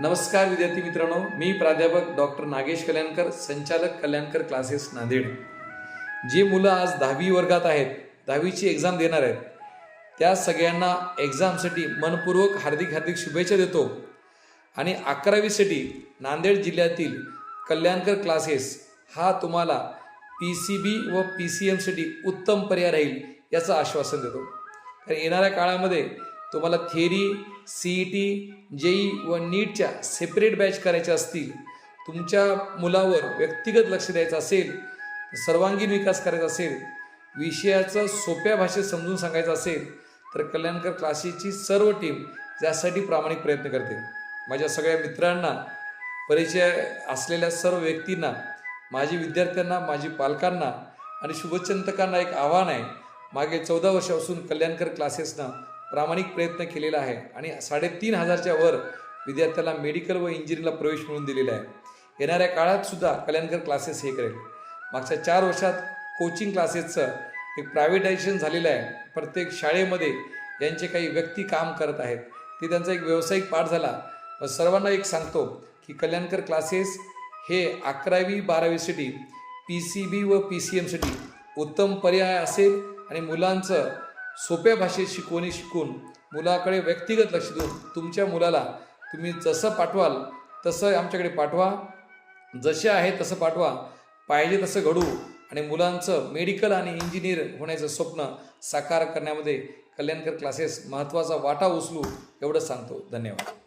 नमस्कार विद्यार्थी मित्रांनो मी प्राध्यापक डॉक्टर नागेश कल्याणकर संचालक कल्याणकर क्लासेस नांदेड. जी मुलं आज दहावी वर्गात आहेत दहावीची एक्झाम देणार आहेत त्या सगळ्यांना एक्झामसाठी मनपूर्वक हार्दिक हार्दिक शुभेच्छा देतो. आणि अकरावीसाठी नांदेड जिल्ह्यातील कल्याणकर क्लासेस हा तुम्हाला पी सी बी व पी सी एमसाठी उत्तम पर्याय राहील याचं आश्वासन देतो. कारण येणाऱ्या काळामध्ये तुम्हाला theory C E T JEE व नीटच्या सेपरेट बॅच करायच्या असतील तुमच्या मुलावर व्यक्तिगत लक्ष द्यायचं असेल सर्वांगीण विकास करायचा असेल विषयाचं सोप्या भाषेत समजून सांगायचं असेल तर कल्याणकर क्लासेसची सर्व टीम यासाठी प्रामाणिक प्रयत्न करते माझ्या सगळ्या मित्रांना परिचय असलेल्या सर्व व्यक्तींना माझी विद्यार्थ्यांना माझी पालकांना आणि शुभचिंतकांना एक आव्हान आहे. मागे चौदा वर्षापासून कल्याणकर क्लासेसनं प्रामाणिक प्रयत्न केलेला आहे आणि साडेतीन हजारच्या वर विद्यार्थ्याला मेडिकल व इंजिनिअरिंगला प्रवेश मिळून दिलेला आहे. येणाऱ्या काळात सुद्धा कल्याणकर क्लासेस हे करेल. मागच्या चार वर्षात कोचिंग क्लासेसचं एक प्रायव्हेटायझेशन झालेलं आहे. प्रत्येक शाळेमध्ये यांचे काही व्यक्ती काम करत आहेत. ते त्यांचा एक व्यावसायिक पाठ झाला. पण सर्वांना एक सांगतो की कल्याणकर क्लासेस हे अकरावी बारावीसाठी पी सी बी व पी सी एमसाठी उत्तम पर्याय असेल आणि मुलांचं सोप्या भाषेत शिकवणी शिकून मुलाकडे व्यक्तिगत लक्ष देऊन तुमच्या मुलाला तुम्ही जसं पाठवाल तसं आमच्याकडे पाठवा. जसे आहे तसं पाठवा. पाहिजे तसं घडू. आणि मुलांचं मेडिकल आणि इंजिनियर होण्याचं स्वप्न साकार करण्यामध्ये कल्याणकर क्लासेस महत्त्वाचा वाटा उचलू एवढंच सांगतो. धन्यवाद.